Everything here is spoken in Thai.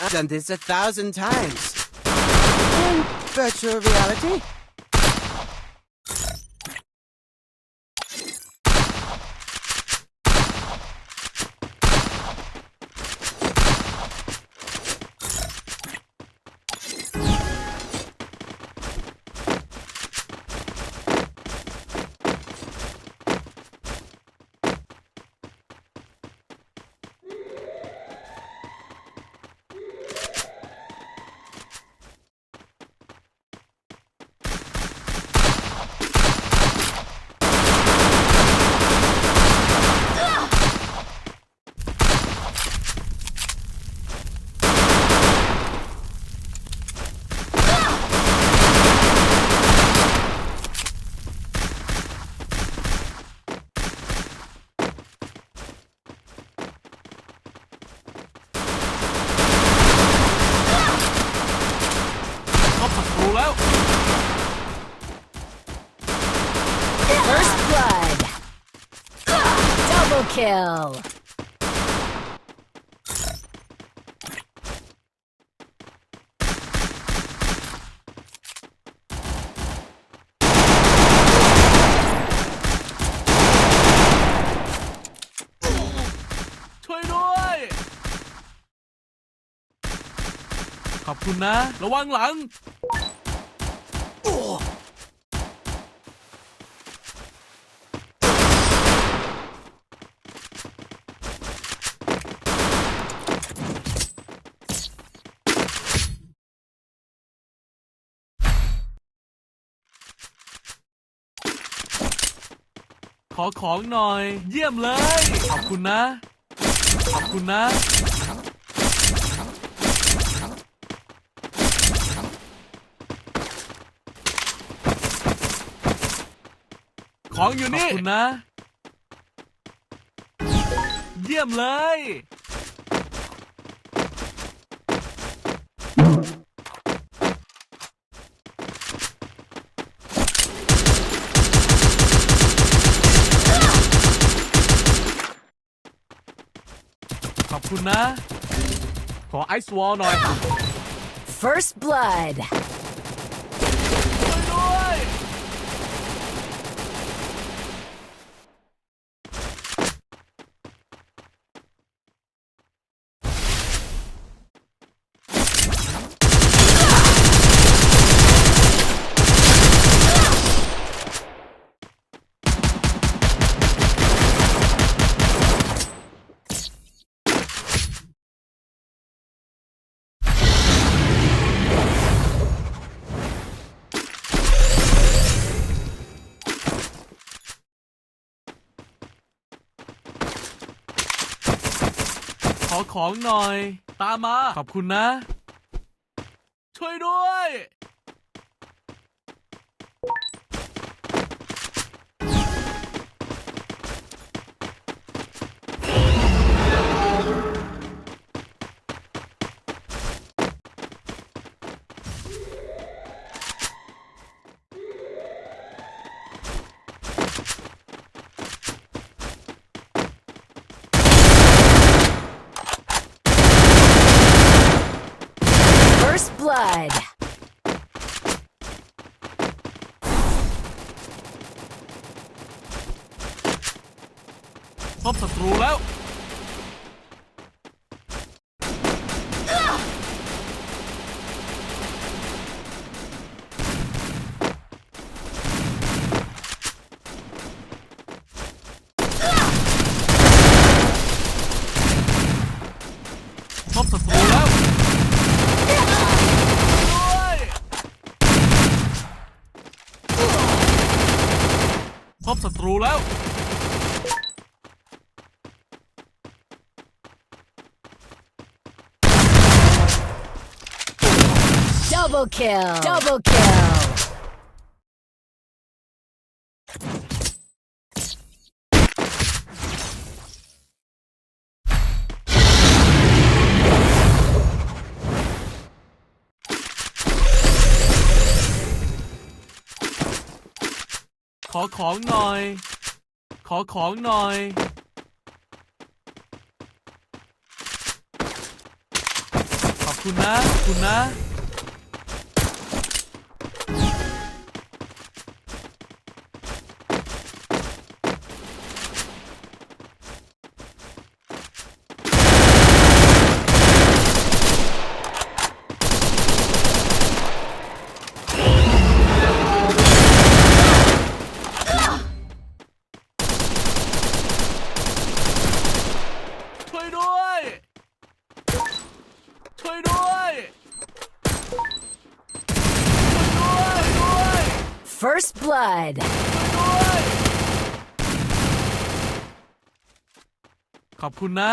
I've done this a thousand times. In virtual reality? Blood. Double kill. ช่วยด้วยขอบคุณนะ ระวังหลัง ขอของหน่อย เยี่ยมเลย ขอบคุณนะ ขอบคุณนะ ของอยู่นี่ ขอบคุณนะ เยี่ยมเลย ขอบคุณนะ ขอไอซ์วอลหน่อย First blood. ขอของหน่อย ตามมา ขอบคุณนะ ช่วยด้วย First blood. พบศัตรูแล้ว บศัตรูแล้ว Double kill. Double kill. ขอของหน่อย ขอของหน่อย ขอบคุณนะขอบคุณนะ ช่วยด้วย ช่วยด้วยด้วย First blood. ช่วยด้วย ขอบคุณนะ